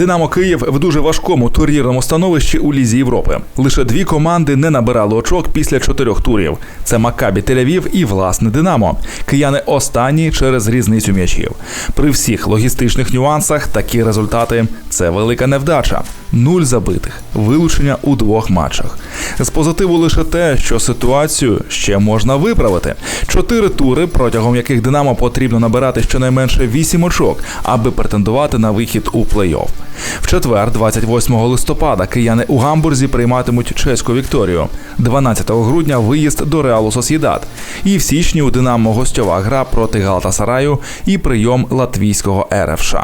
Динамо Київ в дуже важкому турнірному становищі у Лізі Європи. Лише дві команди не набирали очок після чотирьох турів: це Макабі Тель-Авів і власне Динамо. Кияни останні через різницю м'ячів. При всіх логістичних нюансах такі результати це велика невдача. Нуль забитих, вилучення у двох матчах. З позитиву лише те, що ситуацію ще можна виправити. Чотири тури, протягом яких Динамо потрібно набирати щонайменше вісім очок, аби претендувати на вихід у плей-офф. В четвер, 28 листопада, кияни у Гамбурзі прийматимуть чеську Вікторію. 12 грудня виїзд до Реалу Сосєдат. І в січні у Динамо гостьова гра проти Галатасараю і прийом латвійського РФШ.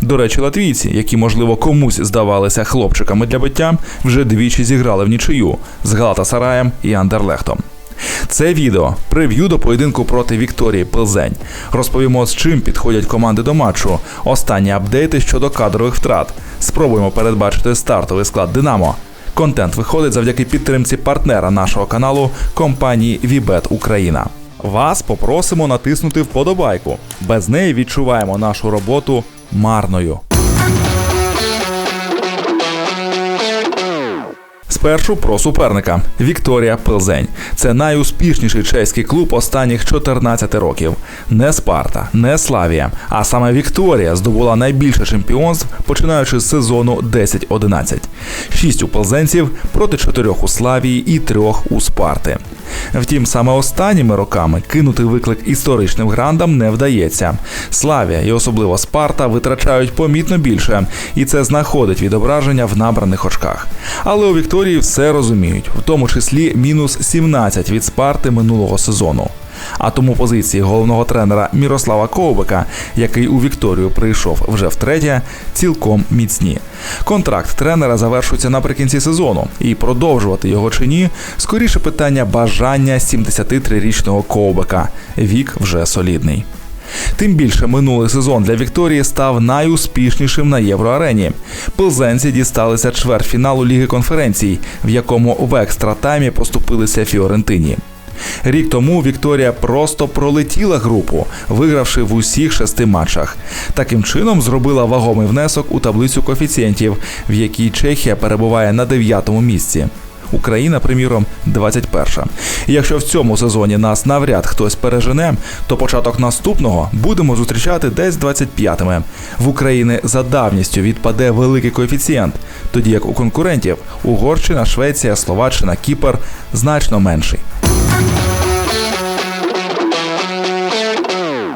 До речі, латвійці, які можливо комусь здавалися хлопчиками для биття, вже двічі зіграли в нічию з Галатасараєм і Андерлехтом. Це відео прев'ю до поєдинку проти Вікторії Пилзень. Розповімо, з чим підходять команди до матчу. Останні апдейти щодо кадрових втрат. Спробуємо передбачити стартовий склад Динамо. Контент виходить завдяки підтримці партнера нашого каналу компанії Вібет Україна. Вас попросимо натиснути вподобайку. Без неї відчуваємо нашу роботу марною. Спершу про суперника Вікторія Пилзень. Це найуспішніший чеський клуб останніх 14 років. Не Спарта, не Славія, а саме Вікторія здобула найбільше чемпіонств, починаючи з сезону 10-11. Шість у пилзенців проти чотирьох у Славії і трьох у Спарти. Втім, саме останніми роками кинути виклик історичним грандам не вдається. Славія і особливо Спарта витрачають помітно більше, і це знаходить відображення в набраних очках. Але у Вікторії все розуміють, в тому числі мінус 17 від Спарти минулого сезону. А тому позиції головного тренера Мірослава Ковбика, який у Вікторію прийшов вже втретє, цілком міцні. Контракт тренера завершується наприкінці сезону, і продовжувати його чи ні скоріше питання бажання 73-річного Ковбика. Вік вже солідний. Тим більше минулий сезон для Вікторії став найуспішнішим на євроарені. Пилзенці дісталися чвертьфіналу Ліги конференцій, в якому в екстра таймі поступилися Фіорентині. Рік тому Вікторія просто пролетіла групу, вигравши в усіх шести матчах. Таким чином зробила вагомий внесок у таблицю коефіцієнтів, в якій Чехія перебуває на дев'ятому місці. Україна, приміром, 21. І якщо в цьому сезоні нас навряд хтось пережене, то початок наступного будемо зустрічати десь 25-ми. В Україні за давністю відпаде великий коефіцієнт, тоді як у конкурентів Угорщина, Швеція, Словаччина, Кіпр значно менший.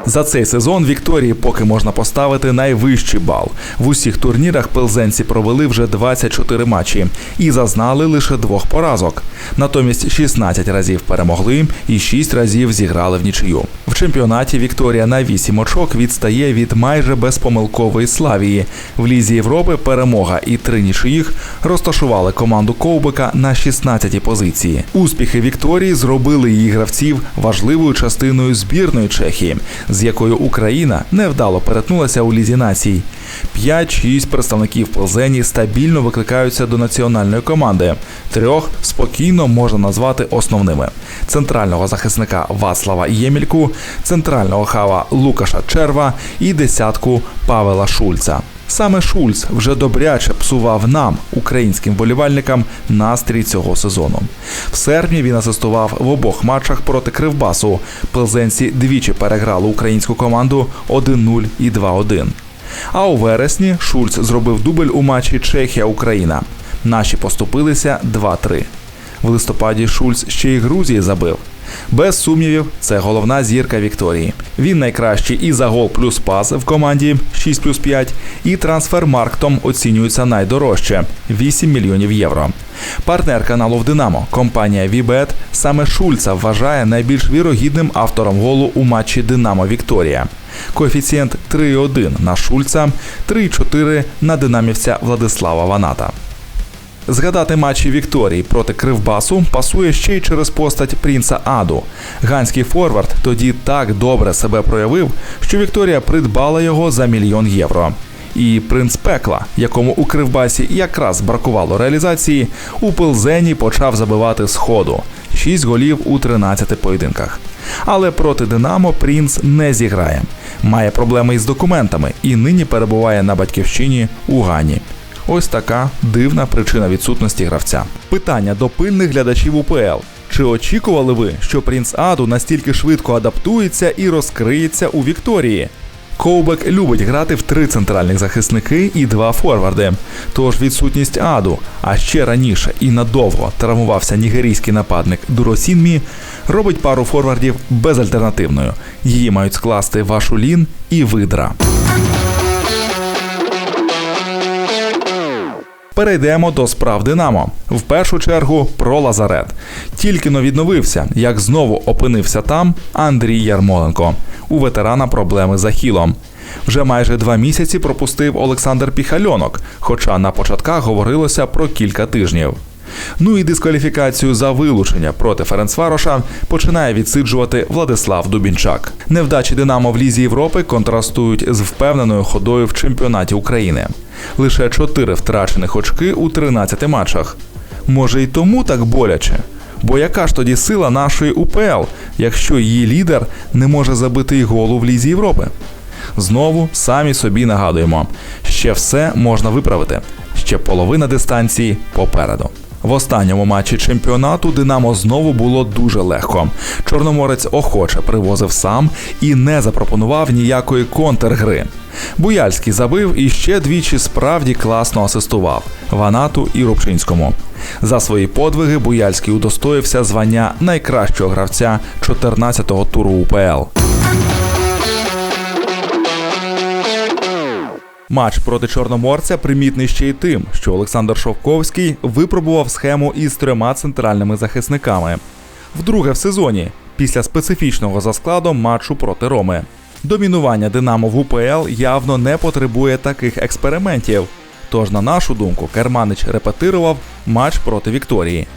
За цей сезон Вікторії поки можна поставити найвищий бал. В усіх турнірах пелзенці провели вже 24 матчі і зазнали лише двох поразок. Натомість 16 разів перемогли і 6 разів зіграли в нічию. Чемпіонаті Вікторія на 8 очок відстає від майже безпомилкової Славії. В лізі Європи перемога і три нічиїх розташували команду Ковбика на 16-й позиції. Успіхи Вікторії зробили її гравців важливою частиною збірної Чехії, з якою Україна невдало перетнулася у лізі націй. 5-6 представників Плзені стабільно викликаються до національної команди. Трьох спокійно можна назвати основними: центрального захисника Вацлава Ємільку, центрального хава Лукаша Черва і десятку Павела Шульца. Саме Шульц вже добряче псував нам, українським болівальникам, настрій цього сезону. В серпні він асистував в обох матчах проти Кривбасу. Плзенці двічі переграли українську команду 1-0 і 2-1. А у вересні Шульц зробив дубль у матчі Чехія-Україна. Наші поступилися 2-3. В листопаді Шульц ще й Грузії забив. Без сумнівів, це головна зірка Вікторії. Він найкращий і за гол плюс пас в команді 6 плюс 5, і трансфермарктом оцінюється найдорожче 8 мільйонів євро. Партнер каналу в Динамо, компанія Вібет, саме Шульца вважає найбільш вірогідним автором голу у матчі Динамо Вікторія. Коефіцієнт 3,1 на Шульца, 3,4 на динамівця Владислава Ваната. Згадати матчі Вікторії проти Кривбасу пасує ще й через постать Принца Аду. Ганський форвард тоді так добре себе проявив, що Вікторія придбала його за мільйон євро. І принц пекла, якому у Кривбасі якраз бракувало реалізації, у Пилзені почав забивати з ходу 6 голів у 13 поєдинках. Але проти Динамо Принц не зіграє. Має проблеми із документами і нині перебуває на батьківщині у Гані. Ось така дивна причина відсутності гравця. Питання до пильних глядачів УПЛ. Чи очікували ви, що принц Аду настільки швидко адаптується і розкриється у Вікторії? Коубек любить грати в три центральних захисники і два форварди. Тож відсутність Аду, а ще раніше і надовго травмувався нігерійський нападник Дуросінмі, робить пару форвардів безальтернативною. Її мають скласти Вашулін і Видра. Перейдемо до справ Динамо. В першу чергу про Лазарет. Тільки но відновився, як знову опинився там Андрій Ярмоленко. У ветерана проблеми з ахілом. Вже майже два місяці пропустив Олександр Піхальонок, хоча на початках говорилося про кілька тижнів. Ну і дискваліфікацію за вилучення проти Ференцвароша починає відсиджувати Владислав Дубінчак. Невдачі Динамо в Лізі Європи контрастують з впевненою ходою в чемпіонаті України. Лише 4 втрачених очки у 13 матчах. Може й тому так боляче. Бо яка ж тоді сила нашої УПЛ, якщо її лідер не може забити й голу в Лізі Європи? Знову самі собі нагадуємо, ще все можна виправити. Ще половина дистанції попереду. В останньому матчі чемпіонату Динамо знову було дуже легко. Чорноморець охоче привозив сам і не запропонував ніякої контргри. Буяльський забив і ще двічі справді класно асистував Ванату і Рубчинському. За свої подвиги Буяльський удостоївся звання найкращого гравця 14-го туру УПЛ. Матч проти Чорноморця примітний ще й тим, що Олександр Шовковський випробував схему із трьома центральними захисниками. Вдруге в сезоні, після специфічного за складом матчу проти Роми. Домінування Динамо в УПЛ явно не потребує таких експериментів. Тож, на нашу думку, Керманич репетирував матч проти Вікторії.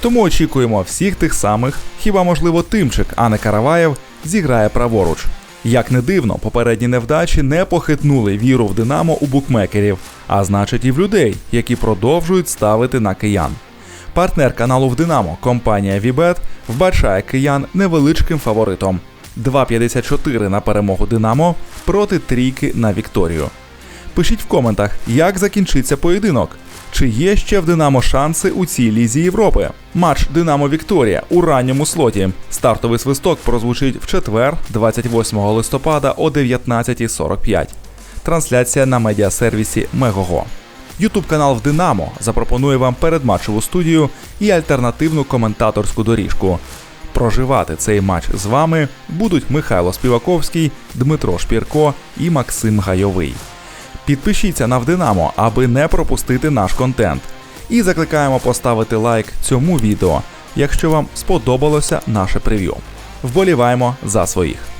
Тому очікуємо всіх тих самих, хіба можливо Тимчик, а не Караваєв, зіграє праворуч. Як не дивно, попередні невдачі не похитнули віру в Динамо у букмекерів, а значить і в людей, які продовжують ставити на киян. Партнер каналу в Динамо, компанія Вібет, вбачає киян невеличким фаворитом. 2,54 на перемогу Динамо проти трійки на Вікторію. Пишіть в коментах, як закінчиться поєдинок. Чи є ще в Динамо шанси у цій лізі Європи? Матч Динамо Вікторія у ранньому слоті. Стартовий свисток прозвучить в четвер, 28 листопада о 19.45. Трансляція на медіасервісі Мегого. Ютуб канал в Динамо запропонує вам передматчеву студію і альтернативну коментаторську доріжку. Проживати цей матч з вами будуть Михайло Співаковський, Дмитро Шпірко і Максим Гайовий. Підпишіться на Вдинамо, аби не пропустити наш контент. І закликаємо поставити лайк цьому відео, якщо вам сподобалося наше прев'ю. Вболіваємо за своїх.